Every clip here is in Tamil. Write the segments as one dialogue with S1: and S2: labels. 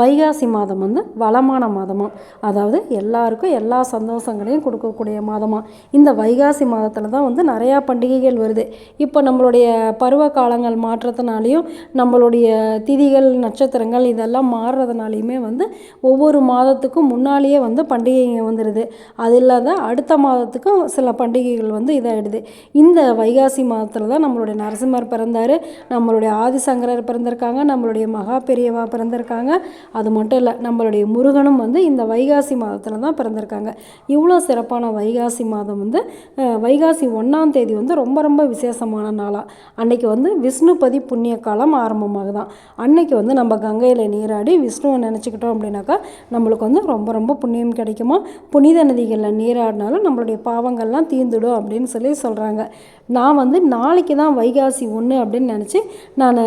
S1: வைகாசி மாதம் வந்து வளமான மாதமாக அதாவது எல்லாருக்கும் எல்லா சந்தோஷங்களையும் கொடுக்கக்கூடிய மாதமாக இந்த வைகாசி மாதத்தில் தான் வந்து நிறையா பண்டிகைகள் வருது. இப்போ நம்மளுடைய பருவ காலங்கள் மாற்றத்தினாலையும் நம்மளுடைய திதிகள் நட்சத்திரங்கள் இதெல்லாம் மாறுறதுனாலையுமே வந்து ஒவ்வொரு மாதத்துக்கும் முன்னாலேயே வந்து பண்டிகைங்க வந்துடுது அது இல்லாத அடுத்த மாதத்துக்கும் சில பண்டிகைகள் வந்து இதாகிடுது இந்த வைகாசி மாதத்தில் தான் நம்மளுடைய நரசிம்மர் பிறந்தார். நம்மளுடைய ஆதிசங்கரர் பிறந்திருக்காங்க. நம்மளுடைய மகா பெரியவா பிறந்திருக்காங்க. அது மட்டும் இல்லை நம்மளுடைய முருகனும் வந்து இந்த வைகாசி மாதத்தில் தான் பிறந்திருக்காங்க. இவ்வளோ சிறப்பான வைகாசி மாதம் வந்து வைகாசி ஒன்றாம் தேதி வந்து ரொம்ப ரொம்ப விசேஷமான நாளாக அன்னைக்கு வந்து விஷ்ணுபதி புண்ணிய காலம் ஆரம்பமாகுதான் அன்னைக்கு வந்து நம்ம கங்கையில் நீராடி விஷ்ணுவை நினச்சிக்கிட்டோம் அப்படின்னாக்கா நம்மளுக்கு வந்து ரொம்ப ரொம்ப புண்ணியம் கிடைக்குமா? புனித நதிகளில் நீராடினாலும் நம்மளுடைய பாவங்கள்லாம் தீர்ந்துடும் அப்படின்னு சொல்லி சொல்கிறாங்க நான் வந்து நாளைக்கு தான் வைகாசி ஒன்று அப்படின்னு நினச்சி நான்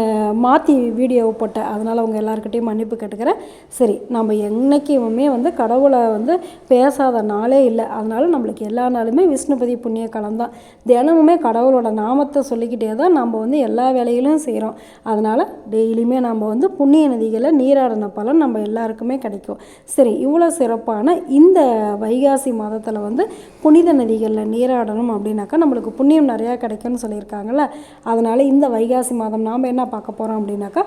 S1: மாற்றி வீடியோ போட்டேன். அதனால் அவங்க எல்லாருக்கிட்டையும் மன்னிப்பு கேட்டுக்கிறேன். சரி நம்ம என்றைக்குமே வந்து கடவுளை வந்து பேசாத நாளே இல்லை. அதனால நம்மளுக்கு எல்லா நாளுமே விஷ்ணுபதி புண்ணிய காலம் தான். தினமுமே கடவுளோட நாமத்தை சொல்லிக்கிட்டே தான் நம்ம வந்து எல்லா வேலைகளும் செய்கிறோம் அதனால் டெய்லியுமே நம்ம வந்து புண்ணிய நதிகளை நீராடின பலன் நம்ம எல்லாருக்குமே கிடைக்கும். சரி இவ்வளோ சிறப்பான இந்த வைகாசி மாதத்தில் வந்து புனித நதிகளில் நீராடணும் அப்படின்னாக்கா நம்மளுக்கு புண்ணியம் நிறையா கிடைக்கும்னு சொல்லியிருக்காங்கல்ல. அதனால் இந்த வைகாசி மாதம் நாம் என்ன பார்க்க போகிறோம் அப்படின்னாக்கா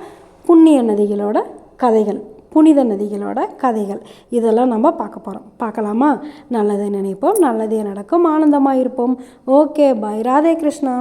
S1: புண்ணிய நதிகளோட கதைகள். புனித நதிகளோட கதைகள். இதெல்லாம் நம்ம பார்க்க போகிறோம் பார்க்கலாமா? நல்லதை நினைப்போம் நல்லதே நடக்கும் ஆனந்தமாக இருப்போம். Okay bye Radhe Krishna.